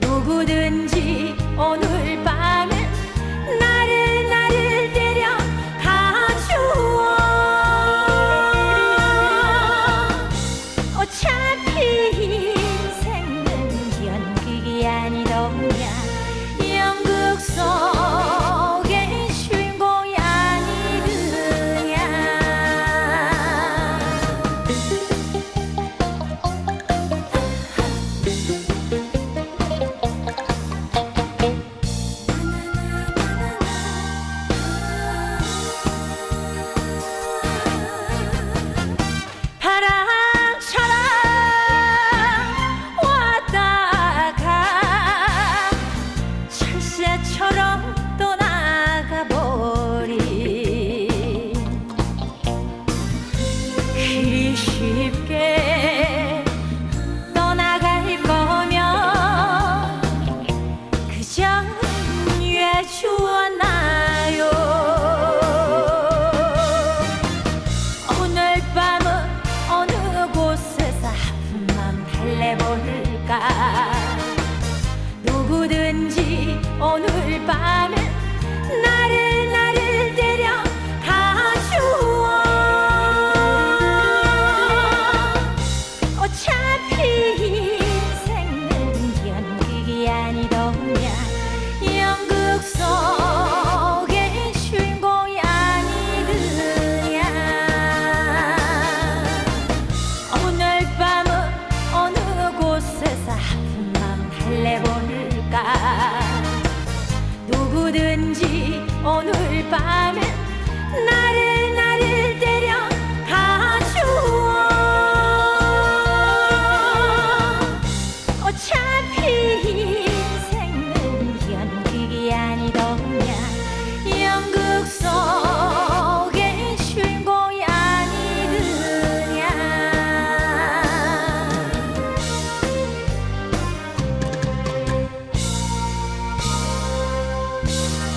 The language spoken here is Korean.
누구든지 오늘 밤 쉽게 떠나갈 거면 그저 왜 주었나요. 오늘 밤은 어느 곳에서 아픈 맘 달래볼까? 누구든지 오늘 밤에 달래볼까? 누구든지 오늘 밤엔 Thank